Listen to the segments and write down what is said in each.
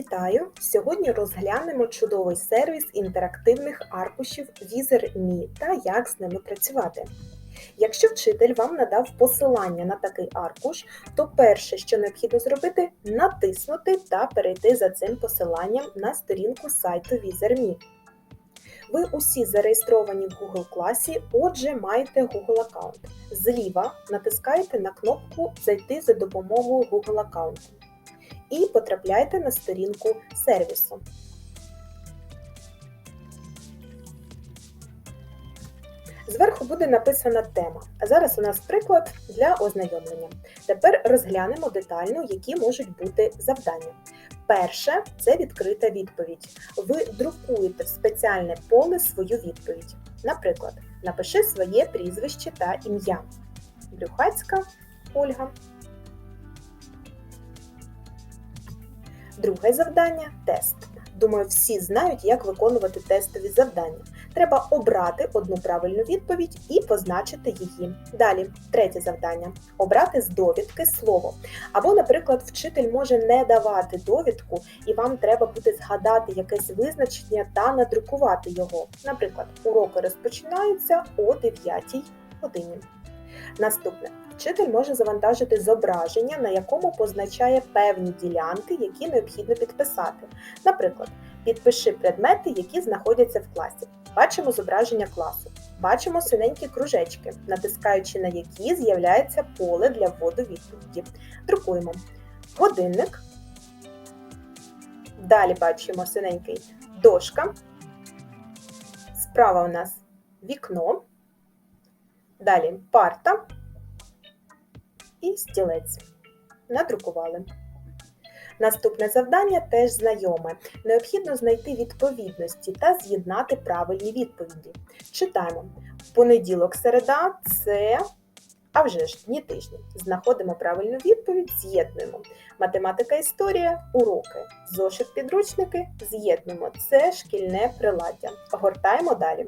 Вітаю! Сьогодні розглянемо чудовий сервіс інтерактивних аркушів Wizard.me та як з ними працювати. Якщо вчитель вам надав посилання на такий аркуш, то перше, що необхідно зробити, натиснути та перейти за цим посиланням на сторінку сайту Wizard.me. Ви усі зареєстровані в Google класі, отже, маєте Google аккаунт. Зліва натискаєте на кнопку Зайти за допомогою Google аккаунту і потрапляйте на сторінку сервісу. Зверху буде написана тема. А зараз у нас приклад для ознайомлення. Тепер розглянемо детально, які можуть бути завдання. Перше це відкрита відповідь. Ви друкуєте в спеціальне поле свою відповідь. Наприклад, напиши своє прізвище та ім'я. Брюхацька Ольга. Друге завдання тест. Думаю, всі знають, як виконувати тестові завдання. Треба обрати одну правильну відповідь і позначити її. Далі, третє завдання обрати з довідки слово. Або, наприклад, вчитель може не давати довідку, і вам треба буде згадати якесь визначення та надрукувати його. Наприклад, уроки розпочинаються о 9 годині. Наступне. Вчитель може завантажити зображення, на якому позначає певні ділянки, які необхідно підписати. Наприклад, підпиши предмети, які знаходяться в класі. Бачимо зображення класу. Бачимо синенькі кружечки, натискаючи на які з'являється поле для вводу відповіді. Друкуємо годинник. Далі бачимо синенький дошка. Справа у нас вікно. Далі парта і стілець. Надрукували. Наступне завдання теж знайоме. Необхідно знайти відповідності та з'єднати правильні відповіді. Читаємо. Понеділок, середа це. А вже ж дні тижні. Знаходимо правильну відповідь, з'єднуємо. Математика, історія, уроки. Зошит підручники з'єднуємо. Це шкільне приладдя. Гортаємо далі.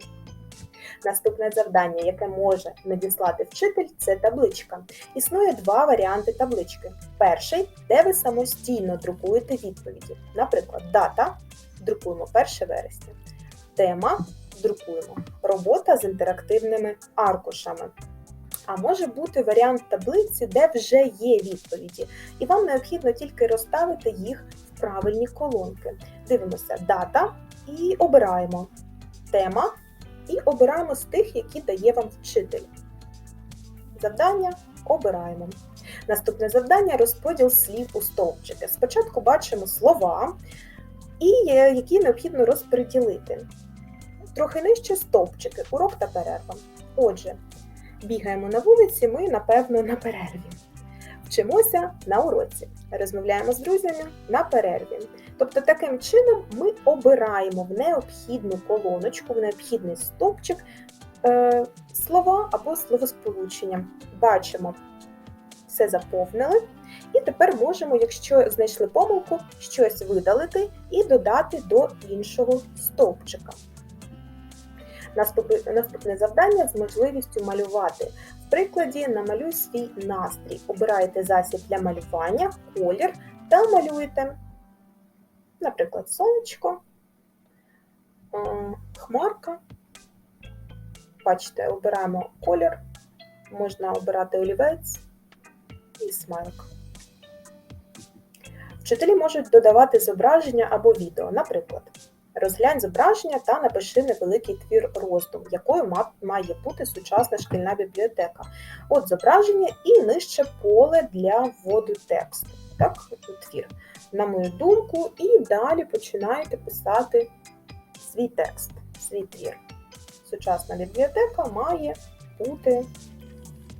Наступне завдання, яке може надіслати вчитель, це табличка. Існує два варіанти таблички. Перший, де ви самостійно друкуєте відповіді. Наприклад, дата друкуємо 1 вересня. Тема друкуємо робота з інтерактивними аркушами. А може бути варіант таблиці, де вже є відповіді, і вам необхідно тільки розставити їх в правильні колонки. Дивимося дата і обираємо тема і обираємо з тих, які дає вам вчитель. Завдання обираємо. Наступне завдання розподіл слів у стовпчики. Спочатку бачимо слова, і які необхідно розподілити. Трохи нижче стовпчики, урок та перерва. Отже, бігаємо на вулиці, ми, напевно, на перерві. Вчимося на уроці, розмовляємо з друзями на перерві. Тобто, таким чином ми обираємо в необхідну колоночку, в необхідний стовпчик е, слова або словосполучення. Бачимо, все заповнили. І тепер можемо, якщо знайшли помилку, щось видалити і додати до іншого стовпчика. Наступне завдання з можливістю малювати. В прикладі намалюй свій настрій. Обираєте засіб для малювання, колір та малюєте, наприклад, сонечко, хмарка. Бачите, обираємо колір, можна обирати олівець і смайлик. Вчителі можуть додавати зображення або відео, наприклад. Розглянь зображення та напиши невеликий твір роздум, якою має бути сучасна шкільна бібліотека. От зображення і нижче поле для вводу тексту. Так, твір. На мою думку, і далі починаєте писати свій текст, свій твір. Сучасна бібліотека має бути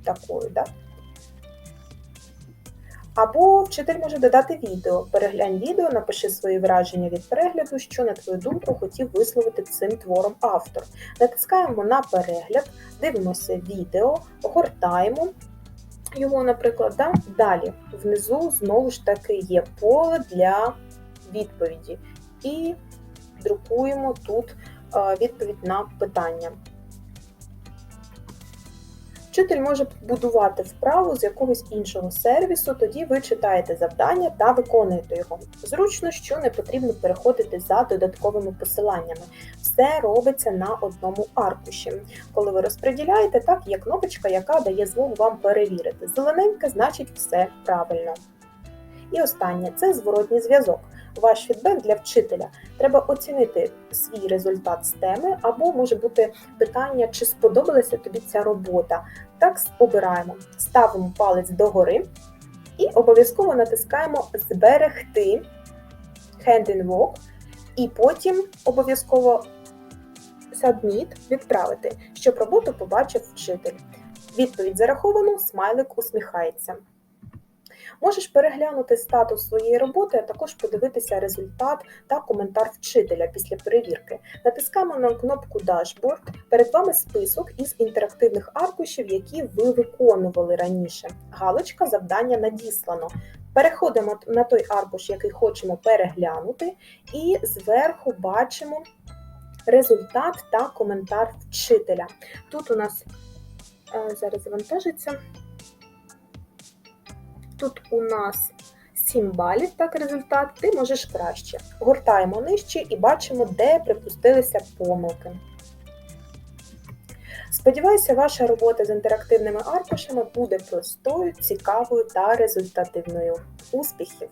такою. Так? Або вчитель може додати відео. Переглянь відео, напиши свої враження від перегляду, що, на твою думку, хотів висловити цим твором автор. Натискаємо на перегляд, дивимося відео, гортаємо його, наприклад. Да? Далі внизу знову ж таки є поле для відповіді. І друкуємо тут відповідь на питання. Вчитель може будувати вправу з якогось іншого сервісу, тоді ви читаєте завдання та виконуєте його. Зручно, що не потрібно переходити за додатковими посиланнями. Все робиться на одному аркуші. Коли ви розподіляєте, так є кнопочка, яка дає змогу вам перевірити. Зелененька значить все правильно. І останнє це зворотній зв'язок. Ваш фідбек для вчителя. Треба оцінити свій результат з теми, або може бути питання, чи сподобалася тобі ця робота. Так обираємо, ставимо палець догори і обов'язково натискаємо Зберегти Hand in Walk, і потім обов'язково Submit відправити, щоб роботу побачив вчитель. Відповідь зараховано, смайлик усміхається. Можеш переглянути статус своєї роботи, а також подивитися результат та коментар вчителя після перевірки. Натискаємо на кнопку Dashboard. Перед вами список із інтерактивних аркушів, які ви виконували раніше. Галочка завдання надіслано. Переходимо на той аркуш, який хочемо переглянути, і зверху бачимо результат та коментар вчителя. Тут у нас е, зараз завантажиться. Тут у нас 7 балів, так результат, ти можеш краще. Гортаємо нижче і бачимо, де припустилися помилки. Сподіваюся, ваша робота з інтерактивними аркушами буде простою, цікавою та результативною. Успіхів!